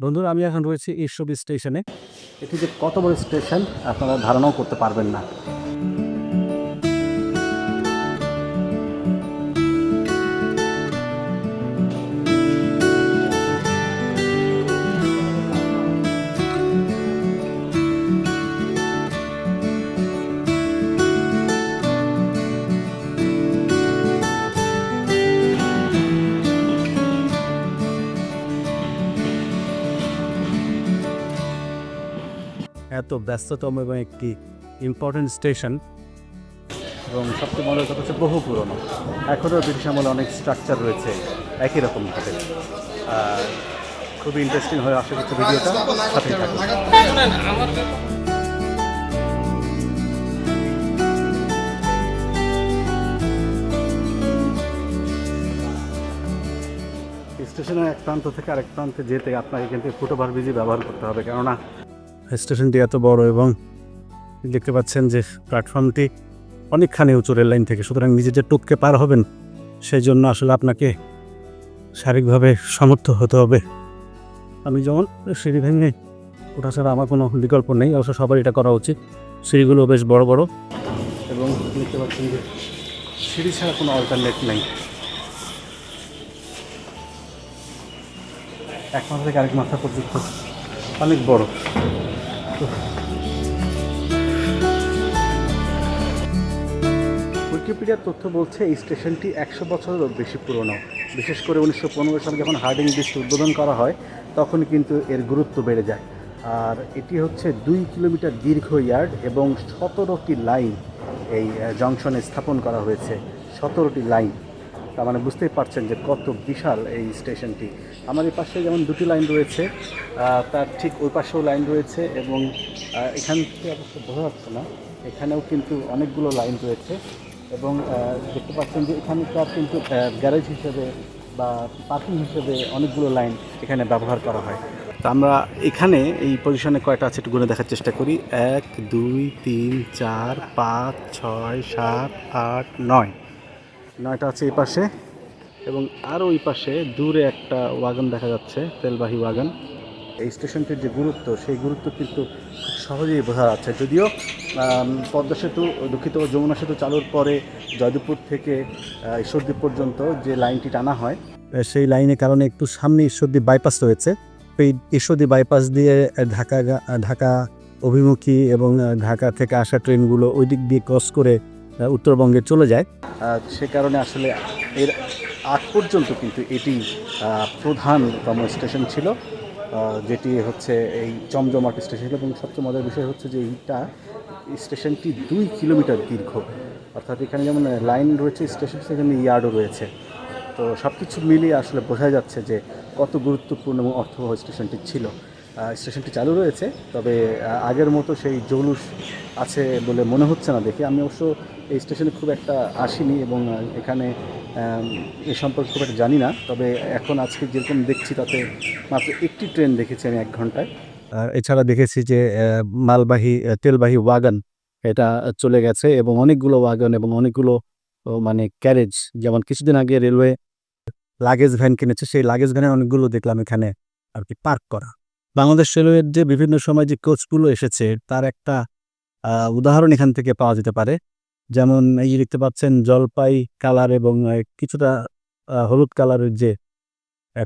বন্ধুরা, আমি এখন রয়েছি ঈশ্বর স্টেশনে। এটি যে কত বড় স্টেশন, আপনারা ধারণাও করতে পারবেন না। এত ব্যস্ততম এবং একটি ইম্পর্ট্যান্ট স্টেশন এবং সবচেয়ে মজার কথা হচ্ছে বহু পুরনো। এখনও ব্রিটিশ আমলে অনেক স্ট্রাকচার রয়েছে একই রকমভাবে আর খুবই ইন্টারেস্টিং হয়ে আশা করছি ভিডিওটা সাথে স্টেশনের এক প্রান্ত থেকে আরেক প্রান্তে যেতে আপনাকে কিন্তু ফুটওভার ব্রিজই ব্যবহার করতে হবে। কেননা স্টেশনটি এত বড় এবং দেখতে পাচ্ছেন যে প্ল্যাটফর্মটি অনেকখানি উঁচু রেল লাইন থেকে। সুতরাং নিজে যে টুককে পার হবেন, সেই জন্য আসলে আপনাকে শারীরিকভাবে সমর্থ হতে হবে। আমি যেমন সিঁড়ি ভেঙে ওঠা ছাড়া আমার কোনো বিকল্প নেই, অবশ্য সবার এটা করা উচিত। সিঁড়িগুলো বেশ বড় বড় এবং দেখতে পাচ্ছেন যে সিঁড়ি ছাড়া কোনো অল্টারনেট নেই। এক মাথা থেকে আরেক মাথা পর্যন্ত অনেক বড়। উইকিপিডিয়ার তথ্য বলছে, এই স্টেশনটি একশো বছরেরও বেশি পুরনো। বিশেষ করে উনিশশো পনেরো সালে যখন হার্ডিং ব্রিজ উদ্বোধন করা হয়, তখন কিন্তু এর গুরুত্ব বেড়ে যায়। আর এটি হচ্ছে দুই কিলোমিটার দীর্ঘ ইয়ার্ড এবং সতেরোটি লাইন এই জংশনে স্থাপন করা হয়েছে। সতেরোটি লাইন। তার মানে বুঝতেই পারছেন যে কত বিশাল এই স্টেশনটি। আমাদের পাশে যেমন দুটি লাইন রয়েছে তার ঠিক ওই পাশেও লাইন রয়েছে এবং এখান থেকে অবশ্য বোঝা যাচ্ছে না, এখানেও কিন্তু অনেকগুলো লাইন রয়েছে এবং দেখতে পাচ্ছেন যে এখানকার কিন্তু গ্যারেজ হিসেবে বা পার্কিং হিসেবে অনেকগুলো লাইন এখানে ব্যবহার করা হয়। তো আমরা এখানে এই পজিশনে কয়টা আছে একটু গুনে দেখার চেষ্টা করি। এক, দুই, তিন, চার, পাঁচ, ছয়, সাত, আট, নয়। নয়টা আছে এই পাশে। এবং আরও ওই পাশে দূরে একটা ওয়াগন দেখা যাচ্ছে তেলবাহী ওয়াগন। এই স্টেশনটির যে গুরুত্ব সেই গুরুত্ব কিন্তু সহজেই বোঝা যাচ্ছে। যদিও পদ্মা সেতু দুঃখিত যমুনা সেতু চালুর পরে জয়দেবপুর থেকে আহ, ঈশ্বরদীপ পর্যন্ত যে লাইনটি টানা হয় সেই লাইনের কারণে একটু সামনে ঈশ্বরদীপ বাইপাস রয়েছে। এই ঈশ্বরদীপ বাইপাস দিয়ে ঢাকা ঢাকা অভিমুখী এবং ঢাকা থেকে আসা ট্রেনগুলো ওই দিক দিয়ে ক্রস করে উত্তরবঙ্গে চলে যায়। সে কারণে আসলে এর আগ পর্যন্ত কিন্তু এটি প্রধানতম স্টেশন ছিল যেটি হচ্ছে এই জমজমাট স্টেশন। এবং সবচেয়ে মজার বিষয় হচ্ছে যে এইটা স্টেশনটি দুই কিলোমিটার দীর্ঘ। অর্থাৎ এখানে যেমন লাইন রয়েছে, স্টেশন সেখানে ইয়ার্ডও রয়েছে। তো সব কিছু মিলিয়ে আসলে বোঝা যাচ্ছে যে কত গুরুত্বপূর্ণ এবং অর্থবহ স্টেশনটি ছিল। স্টেশনটি চালু রয়েছে, তবে আগের মতো সেই জৌলুস আছে বলে মনে হচ্ছে না দেখে। আমি অবশ্য এই স্টেশনে খুব একটা আসিনি এবং এখানে এ সম্পর্কে খুব একটা জানি না। তবে এখন আজকে যেরকম দেখছি তাতে মাত্র একটি ট্রেন দেখেছি আমি এক ঘন্টায়। আর এছাড়া দেখেছি যে মালবাহী তেলবাহী ওয়াগন এটা চলে গেছে এবং অনেকগুলো ওয়াগন এবং অনেকগুলো মানে ক্যারেজ যেমন কিছুদিন আগে রেলওয়ে লাগেজ ভ্যান কিনেছে, সেই লাগেজ ভ্যানে অনেকগুলো দেখলাম এখানে আর কি পার্ক করা। বাংলাদেশ রেলওয়ের যে বিভিন্ন সময় যে কোচগুলো এসেছে, তার একটা উদাহরণ এখান থেকে পাওয়া যেতে পারে। যেমন এই যে দেখতে পাচ্ছেন জলপাই কালার এবং কিছুটা হলুদ কালারের যে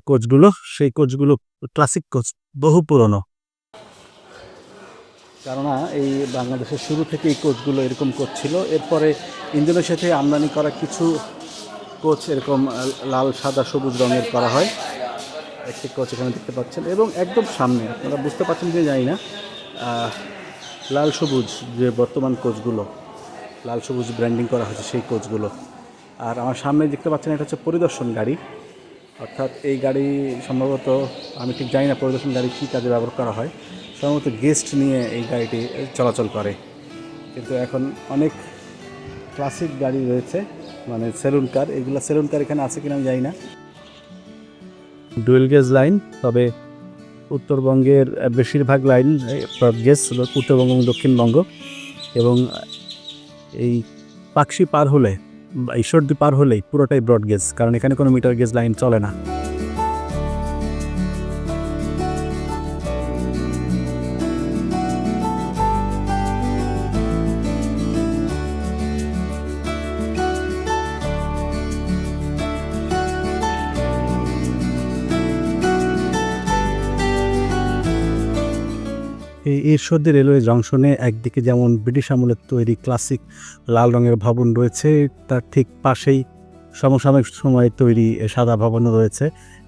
কোচগুলো, সেই কোচগুলো ক্লাসিক কোচ, বহু পুরনো। কেননা এই বাংলাদেশের শুরু থেকে এই কোচগুলো এরকম কোচ ছিল। এরপরে ইন্দোনেশিয়া থেকে আমদানি করা কিছু কোচ এরকম লাল, সাদা, সবুজ রঙের করা হয়। একটি কোচ এখানে দেখতে পাচ্ছেন এবং একদম সামনে, আপনারা বুঝতে পারছেন যে জানি না লাল, সবুজ যে বর্তমান কোচগুলো। লাল সবুজ ব্র্যান্ডিং করা হয়েছে সেই কোচগুলো আর আমার সামনে দেখতে পাচ্ছেন, এটা হচ্ছে পরিদর্শন গাড়ি। অর্থাৎ এই গাড়ি সম্ভবত, আমি ঠিক জানি না পরিদর্শন গাড়ি কী কাজে ব্যবহার করা হয়। সম্ভবত গেস্ট নিয়ে এই গাড়িটি চলাচল করে। কিন্তু এখন অনেক ক্লাসিক গাড়ি রয়েছে মানে সেলুন কার এগুলো সেলুন কার এখানে আছে কিনা আমি জানি না। ডুয়েল গেজ লাইন তবে উত্তরবঙ্গের বেশিরভাগ লাইন গেজ উত্তরবঙ্গ এবং দক্ষিণবঙ্গ। এবং এই পাকশি পার হলে, বা ঈশ্বরদী পার হলেই পুরোটাই ব্রড গেজ কারণ এখানে কোনো মিটার গেজ লাইন চলে না। এই ঈশ্বরদী রেলওয়ে জংশনে একদিকে যেমন ব্রিটিশ আমলের তৈরি ক্লাসিক লাল রঙের ভবন রয়েছে তার ঠিক পাশেই সমসাময়িক সময়ে তৈরি সাদা ভবনও রয়েছে।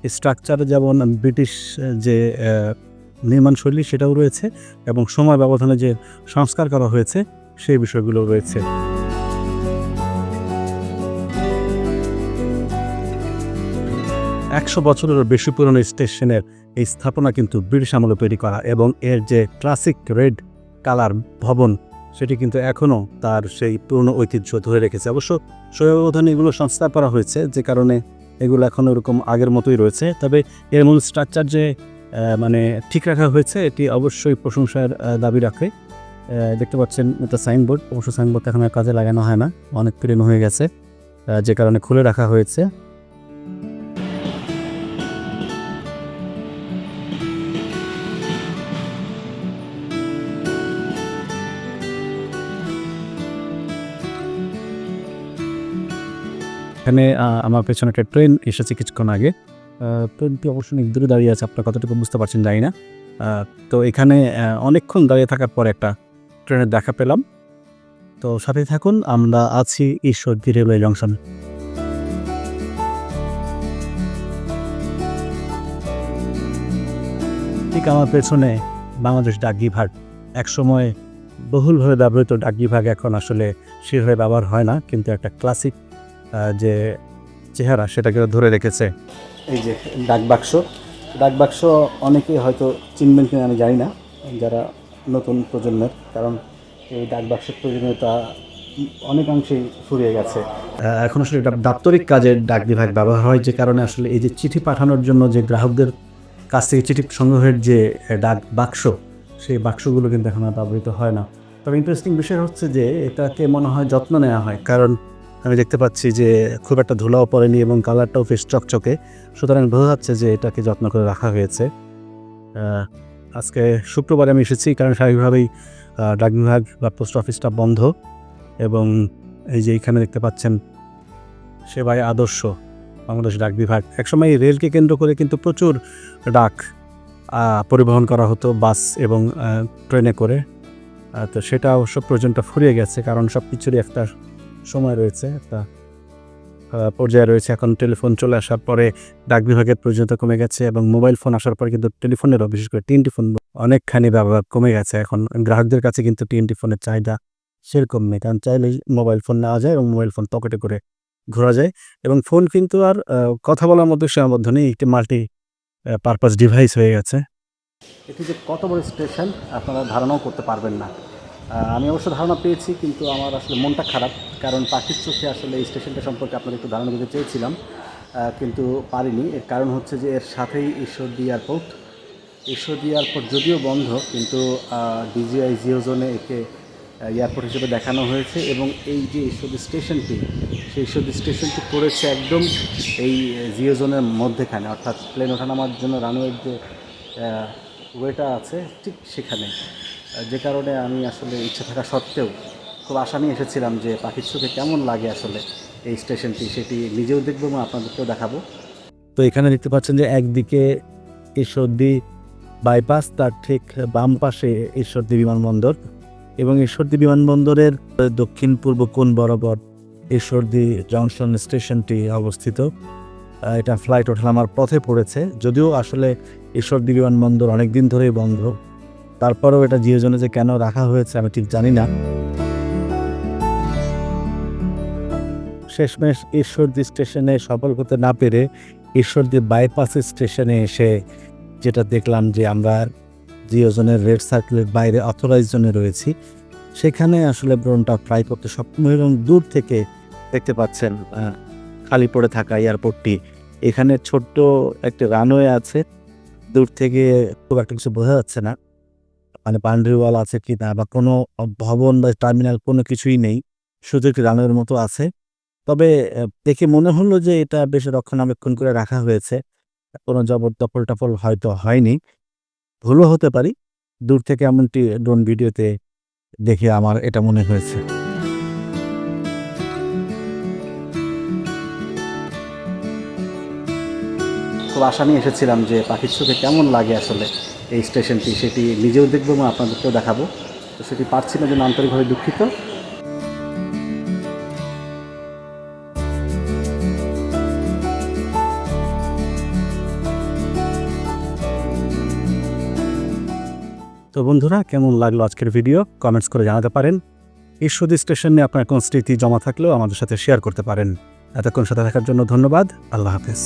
স্ট্রাকচারে যেমন ব্রিটিশ যে আহ, নির্মাণশৈলী সেটাও রয়েছে এবং সময় ব্যবধানে যে সংস্কার করা হয়েছে সেই বিষয়গুলো রয়েছে। একশো বছরেরও বেশি পুরনো স্টেশনের এই স্থাপনা কিন্তু ব্রিটিশ আমলে তৈরি করা এবং এর যে ক্লাসিক রেড কালার ভবন, সেটি কিন্তু এখনও তার সেই পুরনো ঐতিহ্য ধরে রেখেছে। অবশ্য সময় এগুলো সংস্কার করা হয়েছে, যে কারণে এগুলো এখন ওরকম আগের মতোই রয়েছে। তবে এর মূল স্ট্রাকচার যে মানে ঠিক রাখা হয়েছে, এটি অবশ্যই প্রশংসার দাবি রাখে। দেখতে পাচ্ছেন এটা সাইনবোর্ড অবশ্য সাইনবোর্ড এখন আর কাজে লাগানো হয় না, অনেক পুরনো হয়ে গেছে। যে কারণে খুলে রাখা হয়েছে। এখানে আমার পেছনে একটা ট্রেন এসেছে কিছুক্ষণ আগে। ট্রেনটি অবশ্য অনেক দূরে দাঁড়িয়ে আছে, আপনার কতটুকু বুঝতে পারছেন জানি না। তো এখানে অনেকক্ষণ দাঁড়িয়ে থাকার পর একটা ট্রেনের দেখা পেলাম। তো সাথে থাকুন, আমরা আছি ঈশ্বরদী রেলওয়ে জংশন। ঠিক আমার পেছনে বাংলাদেশ ডাক বিভাগ একসময় বহুলভাবে ব্যবহৃত ডাক বিভাগ এখন আসলে সেভাবে ব্যবহার হয় না, কিন্তু একটা ক্লাসিক যে চেহারা সেটাকে ধরে রেখেছে। এই যে ডাক বাক্স ডাক বাক্স অনেকেই হয়তো চিনবেন কিনা আমি জানি না যারা নতুন প্রজন্মের কারণ এই ডাক বাক্সের প্রয়োজনীয়তা অনেকাংশেই ফুরিয়ে গেছে। এখন আসলে এটা দাপ্তরিক কাজে ডাক বিভাগ ব্যবহার হয় যে কারণে আসলে এই যে চিঠি পাঠানোর জন্য যে গ্রাহকদের কাছ থেকে চিঠি সংগ্রহের যে ডাক বাক্স সেই বাক্সগুলো কিন্তু এখন আর ব্যবহৃত হয় না। তবে ইন্টারেস্টিং বিষয় হচ্ছে যে এটাকে মনে হয় যত্ন নেওয়া হয় কারণ আমি দেখতে পাচ্ছি যে খুব একটা ধুলাও পড়েনি এবং কালারটাও বেশ চকচকে। সুতরাং বোঝা যাচ্ছে যে এটাকে যত্ন করে রাখা হয়েছে। আজকে শুক্রবারে আমি এসেছি, কারণ স্বাভাবিকভাবেই ডাক বিভাগ বা পোস্ট অফিসটা বন্ধ। এবং এই যে এখানে দেখতে পাচ্ছেন, সেবায় আদর্শ বাংলাদেশ ডাক বিভাগ একসময় রেলকে কেন্দ্র করে কিন্তু প্রচুর ডাক পরিবহন করা হতো, বাস এবং ট্রেনে করে। তো সেটা অবশ্য প্রয়োজনটা ফুরিয়ে গেছে, কারণ সব কিছুরই একটা সময় রয়েছে, একটা পর্যায়ে রয়েছে এখন টেলিফোন চলে আসার পরে ডাক বিভাগের প্রয়োজনীয়তা কমে গেছে এবং মোবাইল ফোন আসার পরে কিন্তু টেলিফোনেরও বিশেষ করে টিএনটি ফোন অনেকখানি ব্যবহার কমে গেছে এখন। গ্রাহকদের কাছে কিন্তু টিএনটি ফোনের চাহিদা সেরকম নেই, কারণ চাইলে মোবাইল ফোন নেওয়া যায় এবং মোবাইল ফোন পকেটে করে ঘোরা যায় এবং ফোন কিন্তু আর কথা বলার মধ্যে সীমাবদ্ধ নেই, একটি মাল্টি পারপাস ডিভাইস হয়ে গেছে। এটি যে কত বড় স্টেশন, আপনারা ধারণাও করতে পারবেন না। আমি অবশ্য ধারণা পেয়েছি, কিন্তু আমার আসলে মনটা খারাপ, কারণ পাখির চোখে আসলে এই স্টেশনটা সম্পর্কে আপনাদের একটু ধারণা দিতে চেয়েছিলাম কিন্তু পারিনি। এর কারণ হচ্ছে যে এর সাথেই ঈশ্বরদী এয়ারপোর্ট। ঈশ্বরদী এয়ারপোর্ট যদিও বন্ধ, কিন্তু ডিজিআই জিও জোনে একে এয়ারপোর্ট হিসেবে দেখানো হয়েছে এবং এই যে ঈশ্বরদী স্টেশনটি, সেই ঈশ্বরদী স্টেশনটি পড়েছে একদম এই জিও জোনের মধ্যেখানে, অর্থাৎ প্লেন ওঠানামার জন্য রানওয়ের যে ওয়েটা আছে, ঠিক সেখানে। যে কারণে আমি আসলে ইচ্ছা থাকা সত্ত্বেও খুব আশা নিয়ে এসেছিলাম যে পাখির চোখে কেমন লাগে আসলে এই স্টেশনটি, সেটি নিজেও দেখব এবং আপনাদেরকেও দেখাবো। তো এখানে দেখতে পাচ্ছেন যে একদিকে ঈশ্বরদী বাইপাস, তার ঠিক বাম পাশে ঈশ্বরদী বিমানবন্দর এবং ঈশ্বরদী বিমানবন্দরের দক্ষিণ পূর্ব কোণ বরাবর ঈশ্বরদী জংশন স্টেশনটি অবস্থিত। এটা ফ্লাইট ওঠানামার পথে পড়েছে, যদিও আসলে ঈশ্বরদী বিমানবন্দর অনেক দিন ধরেই বন্ধ। তারপরেও এটা জিও জোনে যে কেন রাখা হয়েছে আমি ঠিক জানি না। শেষমেশ ঈশ্বরদী স্টেশনে সফল হতে না পেরে ঈশ্বরদী বাইপাস স্টেশনে এসে যেটা দেখলাম যে আমরা জিও জোনের রেড সার্কেলের বাইরে অথরাইজ জোনে রয়েছি, সেখানে আসলে ব্রণটা ফ্লাই করতে সক্ষম এবং দূর থেকে দেখতে পাচ্ছেন খালি পড়ে থাকা এয়ারপোর্টটি। এখানে ছোট্ট একটা রানওয়ে আছে, দূর থেকে খুব একটা কিছু বোঝা যাচ্ছে না। মানে বাউন্ডারি ওয়াল আছে কি না বা কোনো ভবন বা টার্মিনাল কোনো কিছুই নেই। শুধু একটি রানের মতো আছে। তবে দেখে মনে হলো যে এটা বেশ রক্ষণাবেক্ষণ করে রাখা হয়েছে। কোনো জবরদখল টফল হয়তো হয়নি। ভুলও হতে পারি। দূর থেকে এমনটি ড্রোন ভিডিওতে দেখে আমার এটা মনে হয়েছে। খুব আশা নিয়ে এসেছিলাম যে পাখির চোখে কেমন লাগে আসলে। এই স্টেশনটি, সেটি নিজেও দেখব এবং আপনাদেরকেও দেখাবো। তো সেটি পারছি না জন্য আন্তরিকভাবে দুঃখিত। তো বন্ধুরা, কেমন লাগল আজকের ভিডিও? কমেন্টস করে জানাতে পারেন। ঈশ্বরদী স্টেশন নিয়ে আপনার কোন স্মৃতি জমা থাকলেও আমাদের সাথে শেয়ার করতে পারেন। এতক্ষণ সাথে থাকার জন্য ধন্যবাদ। আল্লাহ হাফেজ।